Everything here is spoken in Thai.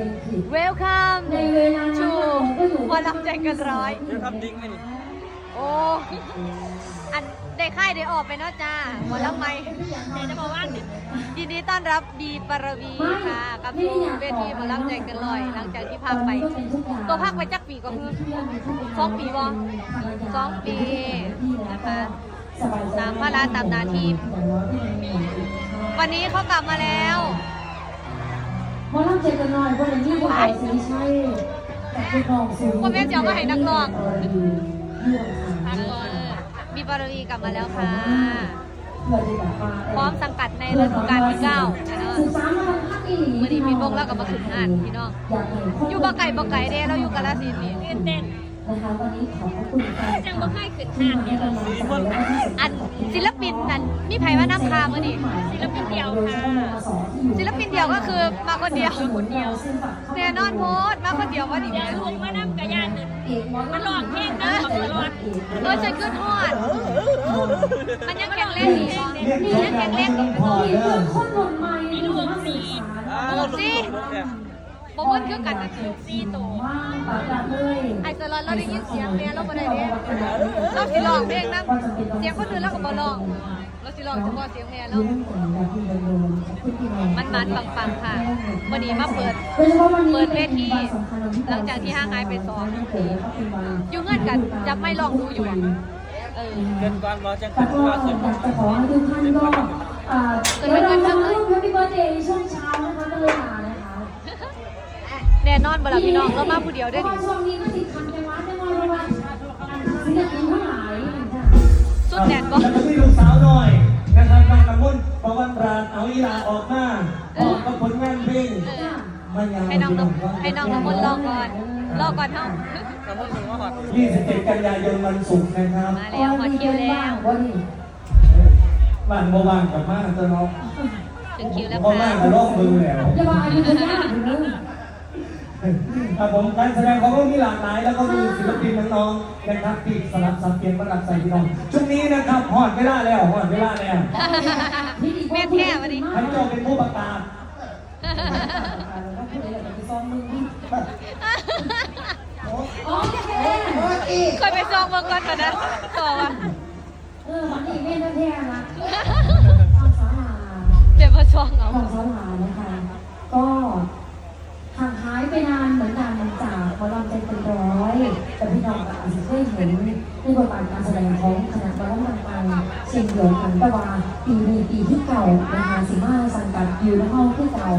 เพลงผิด Welcome ในเวลานั้น to เราก็อยู่หมอลำใจเกันร้อยเดี๋ยวทำดิ้งไหมนี่โอ้อันได้ค่ายได้ออกไปเนาะจ้าหมอลำไม่เดี๋ยวจะบอกว่ายินดีต้อนรับบีปรวีค่ะกับทูเวทีหมอลำใจเกันร้อย หลังจากที่พักไป ตัวพักไปจักปีก็คือสองปีบ่สองปีนะคะตามภาระตามหนาทีมวันนี้เขากลับมาแล้ว หมอลำใจกันหน่อยวันนี้ว่าไอ้สีใช่แต่คือน้องสูงว่าแม่จะเอามาให้นักร้องเออบีปรวีกลับมาแล้วค่ะเพื่อที่แบบว่าพร้อมสังกัดในฤดูกาลที่เก้านะเนาะศึกษามาทางภาคอีหลีมื่อนี้มีวงแล้วก็มาขึ้นงานพี่น้องอยากเห็นคนอยู่บ่ไก่บ่ไก่เด้เราอยู่กาฬสินธุ์นี่ตื่นเต้นนะคะวันนี้ขอบพระคุณการจังบ่เคยขึ้นห้างเนี่ยที่ให้กำลังใจและก็ที่สำคัญอันศิลปินนั่นมีไผว่าน้ำคามื่อนี้ศิลปินเดียวค่ะ ศิลปินเดียวก็คือมาคนเดียวแน่นอนโพสต์มาคนเดียวว่าดิเนี่ยลุงมานั่งกระยานนึงมันร้องเพลงนะของตลอดเออฉันขึ้นฮอดมันยังแข็งแรงดีบ่มันยังแข็งแรงดีบ่มีเพื่อนคนหล่นใหม่มีลูกสีอ้าโอ้วสิ เนี่ยบ่เบิ่นคือกันนะซีโตว่างปากกาเลยไอ้สลอนเราได้ยินเสียงแม่เราบ่ได้เด้เราสิร้องเพลงนำเสียงคนอื่นเราก็บ่ร้องเราสิร้องเฉพาะเสียงแม่เรามันมันปังๆค่ะวันนี้มาเปิดเปิดเวทีหลังจากที่ห่างหายไปสองปีอยู่เงื่อนกันจะไม่ลองดูอยู่อะเออเกินก่อนเราจะแต่ขึ้นก็ว่าอขึ้นยากจะขอให้ทุกท่านก็อ่าเดี๋ยวเราจะร่วมแฮปปี้เบิร์ดเดย์ช่วงเช้านะคะก็เลยมานะคะแน่น อนบลาพี่น้องเรามาผู้เดียวได้เพดิราะว่าช่วงนี้ก็ติดคันไปวัดจังเลยว่าศิลปินทั้งหลายค่ะสุดแน่นบ่แล้วก็มีลูกสาวหน่อยนะครับนางกำมุนประวันราชเอาอีลาออกมาออกกับผลงานเพลงเออมันยาวให้น้องน้ำให้น้องน้ำมนต์รอก่อนรอก่อนเท่าทำให้ถึงว่าหอด27 กันยายนวันศุกร์นะครับมาแล้วมาคิวแล้ววันนี้บ้านโบว่างกับมากตัวน้องถึงคิวแล้วโบว่างค่ะกับโลกมือแล้วจะว่าอายุจะยากอยู่นึง ครับผมการแสดงของเรามีหลากหลาย แล้วก็มีศิลปินน้องๆนะครับที่สลับสับเปลี่ยนมารับใส่พี่น้องช่วงนี้นะครับหอดเวลาแล้วหอดเวลาแล้วแม่แท้วันนี้ท่านเจ้าเป็นผู้ประกาศอ๋อแค่เคยไปซองเมื่อก่อนตอนนั้นต่อว่ะเออวันนี้แม่แท้ๆนะความสามารถเดี๋ยวมาซองเอาของสถานนะคะ ก็ห่างหายไปนานเหมือนกันจากหมอลำใจเป็นร้อย แต่ ให้เห็นในบทบาทการแสดงของคณะหมอลำต่างเช่นเดียวกันตะวาปีนี้ปีที่เก่านะคะสีมาสังกัดอยู่ในห้องที่เก่า